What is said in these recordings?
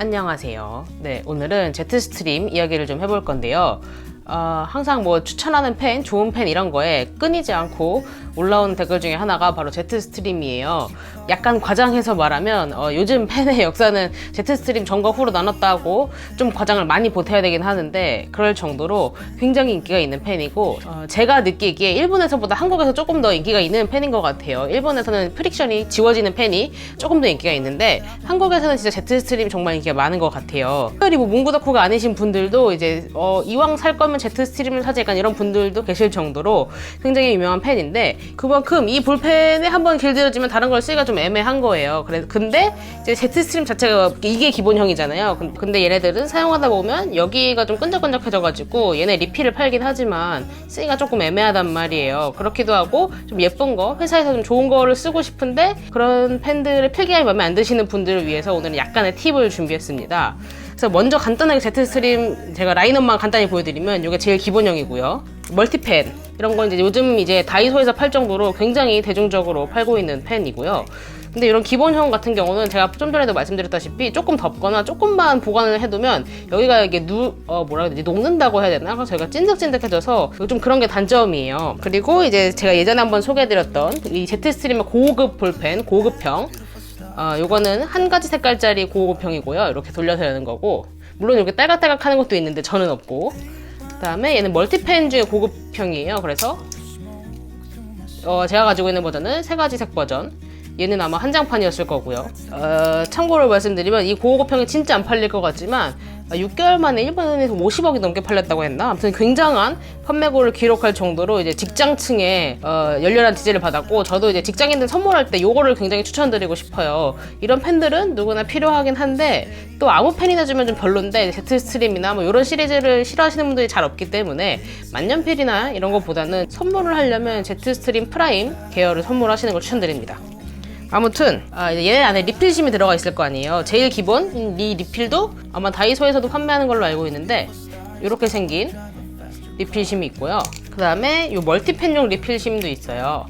안녕하세요. 네, 오늘은 제트스트림 이야기를 좀 해볼 건데요. 어, 항상 뭐 추천하는 펜, 좋은 펜 이런 거에 끊이지 않고 올라오는 댓글 중에 하나가 바로 제트스트림이에요. 약간 과장해서 말하면 어, 요즘 펜의 역사는 제트스트림 전과 후로 나눴다고 좀 과장을 많이 보태야 되긴 하는데 그럴 정도로 굉장히 인기가 있는 펜이고 어, 제가 느끼기에 일본에서보다 한국에서 조금 더 인기가 있는 펜인 것 같아요. 일본에서는 프릭션이 지워지는 펜이 조금 더 인기가 있는데 한국에서는 진짜 제트스트림 정말 인기가 많은 것 같아요. 특별히 뭐 문구덕후가 아니신 분들도 이제 어, 이왕 살 거면 제트스트림을 사지 약간 이런 분들도 계실 정도로 굉장히 유명한 펜인데 그만큼 이 볼펜에 한번 길들여지면 다른 걸 쓰기가 좀 애매한 거예요. 그래 근데 이제 제트스트림 자체가 이게 기본형이잖아요. 근- 근데 얘네들은 사용하다 보면 여기가 좀 끈적끈적해져가지고 얘네 리필을 팔긴 하지만 쓰기가 조금 애매하단 말이에요. 그렇기도 하고 좀 예쁜 거 회사에서 좀 좋은 거를 쓰고 싶은데 그런 펜들의 필기감이 마음에 안 드시는 분들을 위해서 오늘은 약간의 팁을 준비했습니다. 그래서 먼저 간단하게 제트스트림 제가 라인업만 간단히 보여드리면 이게 제일 기본형이고요. 멀티펜 이런 건 이제 요즘 이제 다이소에서 팔 정도로 굉장히 대중적으로 팔고 있는 펜이고요. 근데 이런 기본형 같은 경우는 제가 좀 전에도 말씀드렸다시피 조금 덥거나 조금만 보관을 해두면 여기가 이게 누, 어, 뭐라 해야 되지? 녹는다고 해야 되나? 그래서 저희가 찐득찐득해져서 좀 그런 게 단점이에요. 그리고 이제 제가 예전에 한번 소개해드렸던 이 제트스트림의 고급 볼펜, 고급형. 어, 요거는 한 가지 색깔짜리 고급형이고요. 이렇게 돌려서 여는 거고. 물론 이렇게 딸깍딸깍 하는 것도 있는데 저는 없고. 그 다음에 얘는 멀티펜 중에 고급형이에요. 그래서 어, 제가 가지고 있는 버전은 세 가지 색 버전. 얘는 아마 한 장판이었을 거고요. 어, 참고로 말씀드리면 이 고급형이 진짜 안 팔릴 것 같지만 어, 6개월 만에 일본에서 50억이 넘게 팔렸다고 했나? 아무튼 굉장한 판매고를 기록할 정도로 이제 직장층에 어, 열렬한 지지를 받았고 저도 이제 직장인들 선물할 때 요거를 굉장히 추천드리고 싶어요. 이런 펜들은 누구나 필요하긴 한데 또 아무 펜이나 주면 좀 별론데 제트스트림이나 뭐 이런 시리즈를 싫어하시는 분들이 잘 없기 때문에 만년필이나 이런 것보다는 선물을 하려면 제트스트림 프라임 계열을 선물하시는 걸 추천드립니다. 아무튼 아, 얘네 안에 리필심이 들어가 있을 거 아니에요. 제일 기본 이 리필도 아마 다이소에서도 판매하는 걸로 알고 있는데 이렇게 생긴 리필심이 있고요. 그 다음에 이 멀티펜용 리필심도 있어요.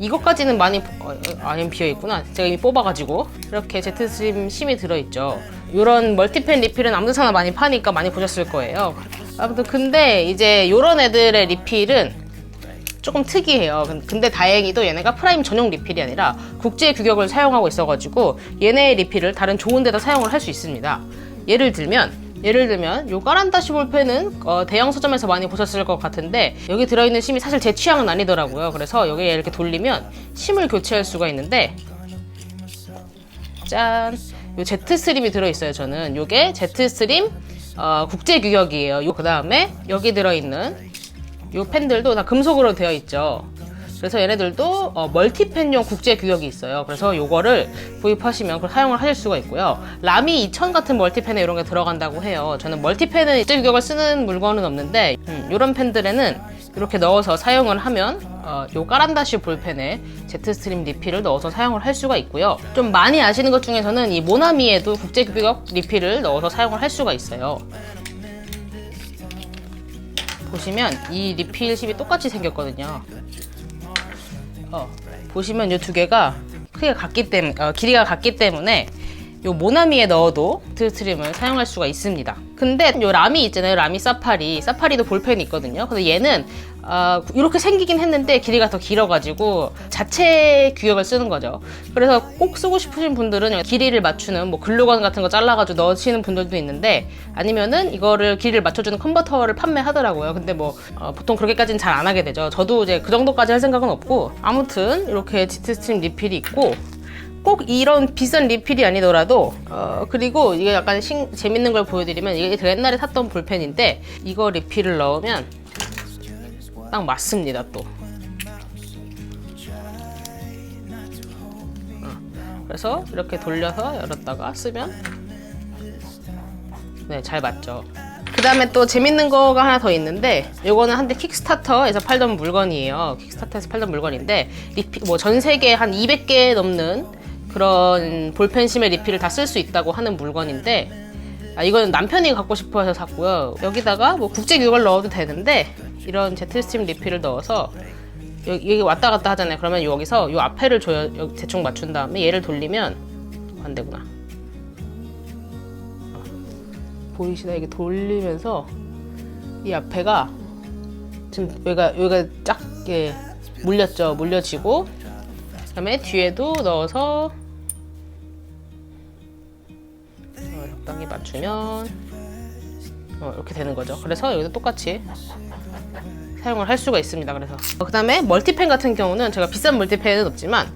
이것까지는 많이 어, 어, 아니 비어 있구나. 제가 이미 뽑아가지고 이렇게 제트스트림 심이 들어있죠. 이런 멀티펜 리필은 아무데서나 많이 파니까 많이 보셨을 거예요. 아무튼 근데 이제 이런 애들의 리필은 조금 특이해요. 근- 근데 다행히도 얘네가 프라임 전용 리필이 아니라 국제 규격을 사용하고 있어가지고 얘네의 리필을 다른 좋은 데다 사용을 할 수 있습니다. 예를 들면 예를 들면 요 까란다시 볼펜은 어, 대형 서점에서 많이 보셨을 것 같은데 여기 들어있는 심이 사실 제 취향은 아니더라고요. 그래서 여기에 이렇게 돌리면 심을 교체할 수가 있는데 짠! 요 제트스트림이 들어있어요, 저는. 요게 제트스트림 어, 국제 규격이에요. 요, 그 다음에 여기 들어있는 요 펜들도 다 금속으로 되어 있죠. 그래서 얘네들도 어, 멀티펜용 국제 규격이 있어요. 그래서 요거를 구입하시면 그걸 사용을 하실 수가 있고요. 라미 2000 같은 멀티펜에 이런 게 들어간다고 해요. 저는 멀티펜은 국제 규격을 쓰는 물건은 없는데 음, 이런 펜들에는 이렇게 넣어서 사용을 하면 어, 요 까란다시 볼펜에 제트스트림 리필을 넣어서 사용을 할 수가 있고요. 좀 많이 아시는 것 중에서는 이 모나미에도 국제 규격 리필을 넣어서 사용을 할 수가 있어요. 보시면 이 리필심이 똑같이 생겼거든요. 어, 보시면 이 두 개가 크기가 같기 때문에 어, 길이가 같기 때문에 요 모나미에 넣어도 트트림을 사용할 수가 있습니다. 근데 요 라미 있잖아요. 라미 사파리. 사파리도 볼펜이 있거든요. 근데 얘는 어, 이렇게 생기긴 했는데 길이가 더 길어가지고 자체 규격을 쓰는 거죠. 그래서 꼭 쓰고 싶으신 분들은 길이를 맞추는 뭐 글루건 같은 거 잘라가지고 넣으시는 분들도 있는데 아니면은 이거를 길이를 맞춰주는 컨버터를 판매하더라고요. 근데 뭐 어, 보통 그렇게까지는 잘 안 하게 되죠. 저도 이제 그 정도까지 할 생각은 없고 아무튼 이렇게 지트스트림 리필이 있고 꼭 이런 비싼 리필이 아니더라도 어 그리고 이게 약간 신- 재밌는 걸 보여드리면 이게 제가 옛날에 샀던 볼펜인데 이거 리필을 넣으면 딱 맞습니다 또. 어, 그래서 이렇게 돌려서 열었다가 쓰면 네 잘 맞죠. 그 다음에 또 재밌는 거가 하나 더 있는데 요거는 한때 킥스타터에서 팔던 물건이에요. 킥스타터에서 팔던 물건인데 뭐전 세계 한 200개 넘는 그런 볼펜심의 리필을 다 쓸 수 있다고 하는 물건인데 아, 이거는 남편이 갖고 싶어 해서 샀고요. 여기다가 뭐 국제 규격을 넣어도 되는데 이런 제트스팀 리필을 넣어서 여기, 왔다 갔다 하잖아요. 그러면 여기서 요 앞에를. 여기 대충 맞춘 다음에 얘를 돌리면 안 되구나. 보이시나 이게 돌리면서 이 앞에가 지금 여기가 여기가 쫙 이렇게 물렸죠. 물려지고 그다음에 뒤에도 넣어서 어, 적당히 맞추면 어, 이렇게 되는 거죠. 그래서 여기도 똑같이 사용을 할 수가 있습니다. 그래서 그 다음에 멀티펜 같은 경우는 제가 비싼 멀티펜은 없지만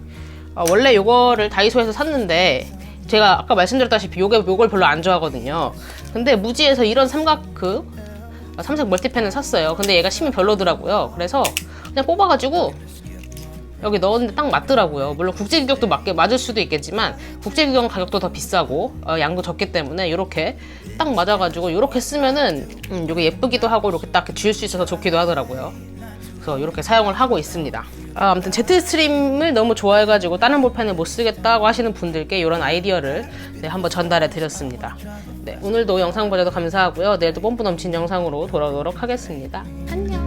어, 원래 요거를 다이소에서 샀는데 제가 아까 말씀드렸다시피 요게 요걸 별로 안 좋아하거든요. 근데 무지에서 이런 삼각크 어, 삼색 멀티펜을 샀어요. 근데 얘가 심이 별로더라고요. 그래서 그냥 뽑아가지고 여기 넣었는데 딱 맞더라고요. 물론 국제 규격도 맞게 맞을 수도 있겠지만 국제 규격 가격도 더 비싸고 어, 양도 적기 때문에 이렇게 딱 맞아가지고 이렇게 쓰면은 음, 이게 예쁘기도 하고 이렇게 딱 쥐을 수 있어서 좋기도 하더라고요. 그래서 이렇게 사용을 하고 있습니다. 아, 아무튼 제트스트림을 너무 좋아해가지고 다른 볼펜을 못 쓰겠다고 하시는 분들께 이런 아이디어를 네, 한번 전달해 드렸습니다. 네, 오늘도 영상 봐주셔서 감사하고요. 내일도 뽐뿌 넘친 영상으로 돌아오도록 하겠습니다. 안녕.